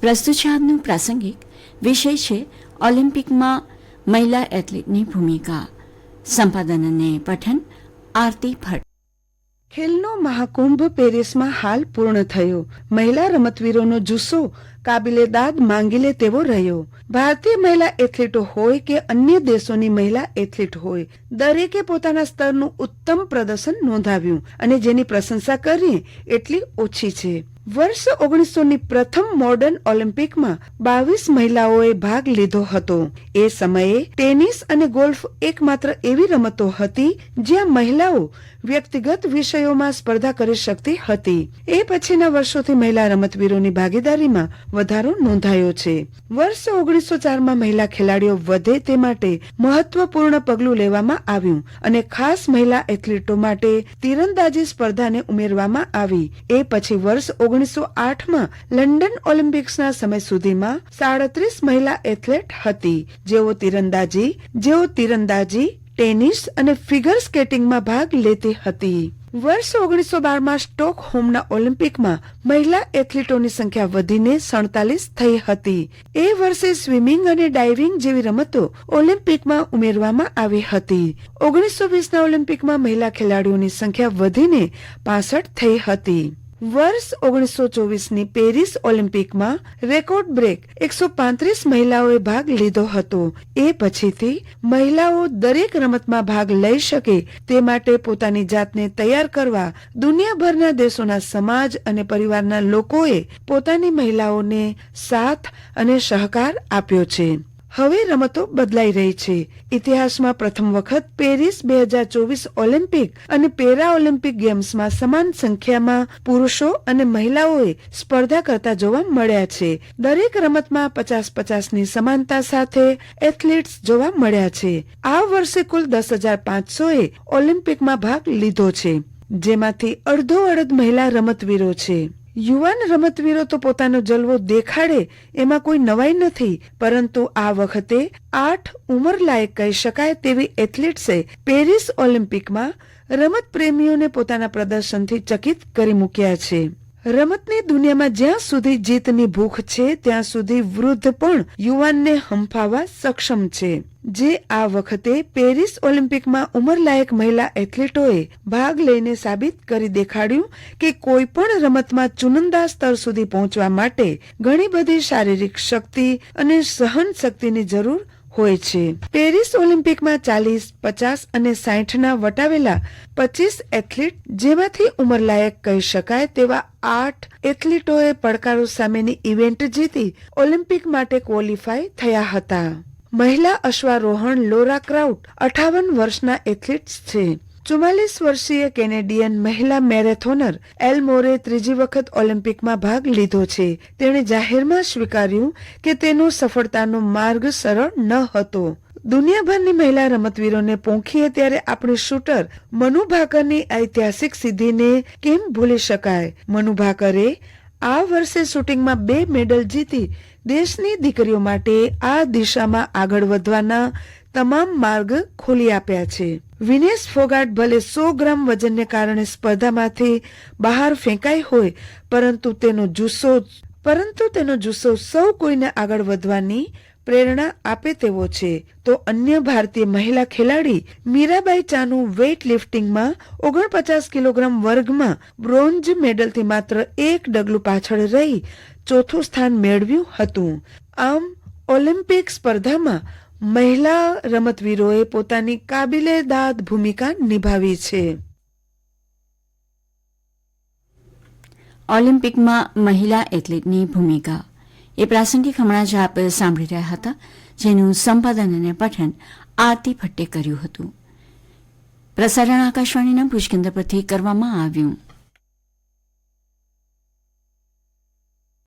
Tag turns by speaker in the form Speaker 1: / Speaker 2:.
Speaker 1: પ્રસ્તુત છે આજનું પ્રાસંગિક વિષય છે ઓલિમ્પિકમાં મહિલા એથ્લેટની ભૂમિકા. સંપાદન અને પઠન આરતી ભટ્ટ.
Speaker 2: ખેલનો મહાકુંભ પેરિસમાં હાલ પૂર્ણ થયો. મહિલા રમતવીરોનો જુસ્સો કાબિલે દાદ માંગી લે તેવો રહ્યો. ભારતીય મહિલા એથ્લેટો હોય કે અન્ય દેશોની મહિલા એથ્લેટ હોય, દરેકે પોતાના સ્તરનું ઉત્તમ પ્રદર્શન નોંધાવ્યું અને જેની પ્રશંસા કરીએ એટલી ઓછી છે. વર્ષ ઓગણીસો ની પ્રથમ મોડર્ન ઓલિમ્પિકમાં બાવીસ મહિલાઓએ ભાગ લીધો હતો. એ સમયે ટેનિસ અને ગોલ્ફ એકમાત્ર એવી રમતો હતી જ્યાં મહિલાઓ વ્યક્તિગત વિષયોમાં સ્પર્ધા કરી શકતી હતી. એ પછીના વર્ષોથી મહિલા રમતવીરોની ભાગીદારીમાં વધારો નોંધાયો છે. વર્ષ ઓગણીસો ચારમાં મહિલા ખેલાડીઓ વધે તે માટે મહત્વપૂર્ણ પગલું લેવામાં આવ્યું અને ખાસ મહિલા એથ્લીટો માટે તીરંદાજી સ્પર્ધાને ઉમેરવામાં આવી. એ પછી વર્ષ ઓગણીસો આઠમાં લંડન ઓલિમ્પિક્સના સમય સુધીમાં સાડત્રીસ મહિલા એથ્લેટ હતી. જેઓ તીરંદાજી જેઓ તીરંદાજી, ટેનિસ અને ફિગર સ્કેટિંગમાં ભાગ લેતી હતી. વર્ષ ઓગણીસો બારમાં સ્ટોકહોમના ઓલિમ્પિકમાં મહિલા એથ્લીટોની સંખ્યા વધીને સડતાલીસ થઈ હતી. એ વર્ષે સ્વિમિંગ અને ડાઇવિંગ જેવી રમતો ઓલિમ્પિકમાં ઉમેરવામાં આવી હતી. ઓગણીસો વીસના ઓલિમ્પિકમાં મહિલા ખેલાડીઓની સંખ્યા વધીને પાસઠ થઈ હતી. વર્ષ ઓગણીસો ચોવીસની પેરિસ ઓલિમ્પિકમાં રેકોર્ડ બ્રેક એકસો પાંત્રીસ મહિલાઓએ ભાગ લીધો હતો. એ પછીથી મહિલાઓ દરેક રમતમાં ભાગ લઈ શકે તે માટે પોતાની જાતને તૈયાર કરવા દુનિયાભરના દેશોના સમાજ અને પરિવારના લોકોએ પોતાની મહિલાઓને સાથ અને સહકાર આપ્યો છે. હવે રમતો બદલાઈ રહી છે. ઇતિહાસમાં પ્રથમ વખત પેરિસ બે હજાર ચોવીસ ઓલિમ્પિક અને પેરા ઓલિમ્પિક ગેમ્સમાં સમાન સંખ્યામાં પુરુષો અને મહિલાઓએ સ્પર્ધા કરતા જોવા મળ્યા છે. દરેક રમતમાં પચાસ પચાસની સમાનતા સાથે એથ્લેટ્સ જોવા મળ્યા છે. આ વર્ષે કુલ દસ હજાર પાંચસોએ ઓલિમ્પિકમાં ભાગ લીધો છે, જેમાંથી અડધો અડધ મહિલા રમતવીરો છે. યુવાન રમતવીરો તો પોતાનો જલવો દેખાડે, એમાં કોઈ નવાઈ નથી, પરંતુ આ વખતે આઠ ઉંમર લાયક કહી શકાય તેવી એથ્લેટ્સે પેરિસ ઓલિમ્પિકમાં રમત પ્રેમીઓને પોતાના પ્રદર્શનથી ચકિત કરી મૂક્યા છે. રમતની દુનિયામાં જ્યાં સુધી જીતની ભૂખ છે, ત્યાં સુધી વૃદ્ધ પણ યુવાનને હંફાવા સક્ષમ છે. જે આ વખતે પેરિસ ઓલિમ્પિકમાં ઉંમરલાયક મહિલા એથ્લેટોએ ભાગ લઈને સાબિત કરી દેખાડ્યું કે કોઈ પણ રમતમાં ચુનંદા સ્તર સુધી પહોંચવા માટે ઘણી બધી શારીરિક શક્તિ અને સહન શક્તિની જરૂર હોય છે. પેરિસ ઓલિમ્પિકમાં ચાલીસ, પચાસ અને સાઠના વટાવેલા પચીસ એથ્લીટ જેમાંથી ઉંમરલાયક કહી શકાય તેવા આઠ એથ્લીટોએ પડકારો સામેની ઇવેન્ટ જીતી ઓલિમ્પિક માટે ક્વોલિફાય થયા હતા. મહિલા અશ્વારોહણ લોરા ક્રાઉટ અઠાવન વર્ષના એથ્લીટ્સ છે. ચુમ્માલીસ વર્ષીય કેનેડિયન મહિલા મેરેથોનર એલ મોરે ત્રીજી વખત ઓલિમ્પિકમાં ભાગ લીધો છે. તેણે જાહેરમાં સ્વીકાર્યું કે તેનો સફળતાનો માર્ગ સરળ ન હતો. દુનિયાભરની મહિલા રમતવીરોને પોંખીએ ત્યારે આપણી શૂટર મનુ ભાકરની ઐતિહાસિક સિદ્ધિને કેમ ભૂલી શકાય? મનુ ભાકરે આ વર્ષે શૂટિંગમાં બે મેડલ જીતી દેશની દીકરીઓ માટે આ દિશામાં આગળ વધવાના તમામ માર્ગ ખોલી આપ્યા છે. વિનેશ ફોગાટ ભલે સો ગ્રામ વજનને કારણે સ્પર્ધામાંથી બહાર ફેંકાઈ હોય, પરંતુ તેનો જુસ્સો પરંતુ તેનો જુસ્સો સૌ કોઈને આગળ વધવાની પ્રેરણા આપે તેવો છે. તો અન્ય ભારતીય મહિલા ખેલાડી મીરાબાઈ ચાનુ વેઇટ લિફ્ટિંગમાં ઓગણપચાસ કિલોગ્રામ વર્ગમાં બ્રોન્ઝ મેડલથી માત્ર એક ડગલું પાછળ રહી ચોથું સ્થાન મેળવ્યું હતું. આમ ઓલિમ્પિક સ્પર્ધામાં મહિલા રમતવીરોએ પોતાની કાબિલેદાદ ભૂમિકા નિભાવી છે.
Speaker 1: ઓલિમ્પિકમાં મહિલા એથ્લેટની ભૂમિકા એ પ્રાસંગિક હમણાં જ આપ સાંભળી રહ્યા હતા, જેનું સંપાદન અને પઠન આરતી ભટ્ટે કર્યું હતું. પ્રસારણ આકાશવાણીના ભુજ પરથી કરવામાં આવ્યું.